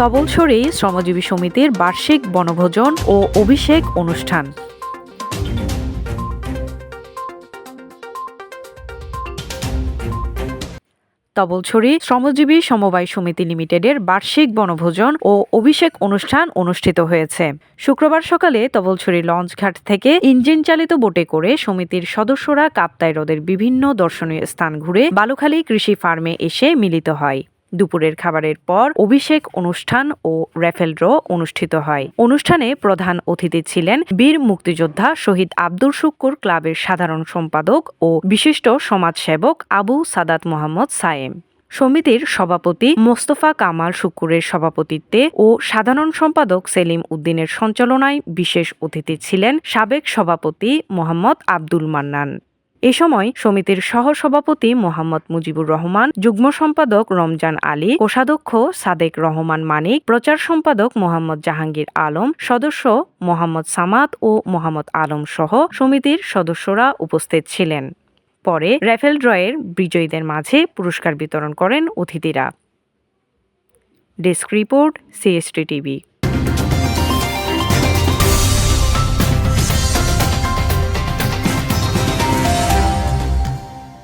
তবলছড়ি শ্রমজীবী সমিতির বার্ষিক বনভোজন ও অভিষেক অনুষ্ঠান। তবলছড়ি শ্রমজীবী সমবায় সমিতি লিমিটেডের বার্ষিক বনভোজন ও অভিষেক অনুষ্ঠান অনুষ্ঠিত হয়েছে। শুক্রবার সকালে তবলছড়ি লঞ্চঘাট থেকে ইঞ্জিন চালিত বোটে করে সমিতির সদস্যরা কাপ্তাই হ্রদের বিভিন্ন দর্শনীয় স্থান ঘুরে বালুখালী কৃষি ফার্মে এসে মিলিত হয়। দুপুরের খাবারের পর অভিষেক অনুষ্ঠান ও র্যাফেল ড্র অনুষ্ঠিত হয়। অনুষ্ঠানে প্রধান অতিথি ছিলেন বীর মুক্তিযোদ্ধা শহীদ আব্দুল শুক্কুর ক্লাবের সাধারণ সম্পাদক ও বিশিষ্ট সমাজসেবক আবু সাদাত মোহাম্মদ সায়েম। সমিতির সভাপতি মোস্তফা কামাল শুক্কুরের সভাপতিত্বে ও সাধারণ সম্পাদক সেলিম উদ্দিনের সঞ্চালনায় বিশেষ অতিথি ছিলেন সাবেক সভাপতি মোহাম্মদ আব্দুল মান্নান। এ সময় সমিতির সহসভাপতি মোহাম্মদ মুজিবুর রহমান, যুগ্ম সম্পাদক রমজান আলী, কোষাধ্যক্ষ সাদেক রহমান মানিক, প্রচার সম্পাদক মোহাম্মদ জাহাঙ্গীর আলম, সদস্য মোহাম্মদ সামাদ ও মোহাম্মদ আলম সহ সমিতির সদস্যরা উপস্থিত ছিলেন। পরে র্যাফেল ড্রয়ের বিজয়ীদের মাঝে পুরস্কার বিতরণ করেন অতিথিরা। Desk report, CST TV.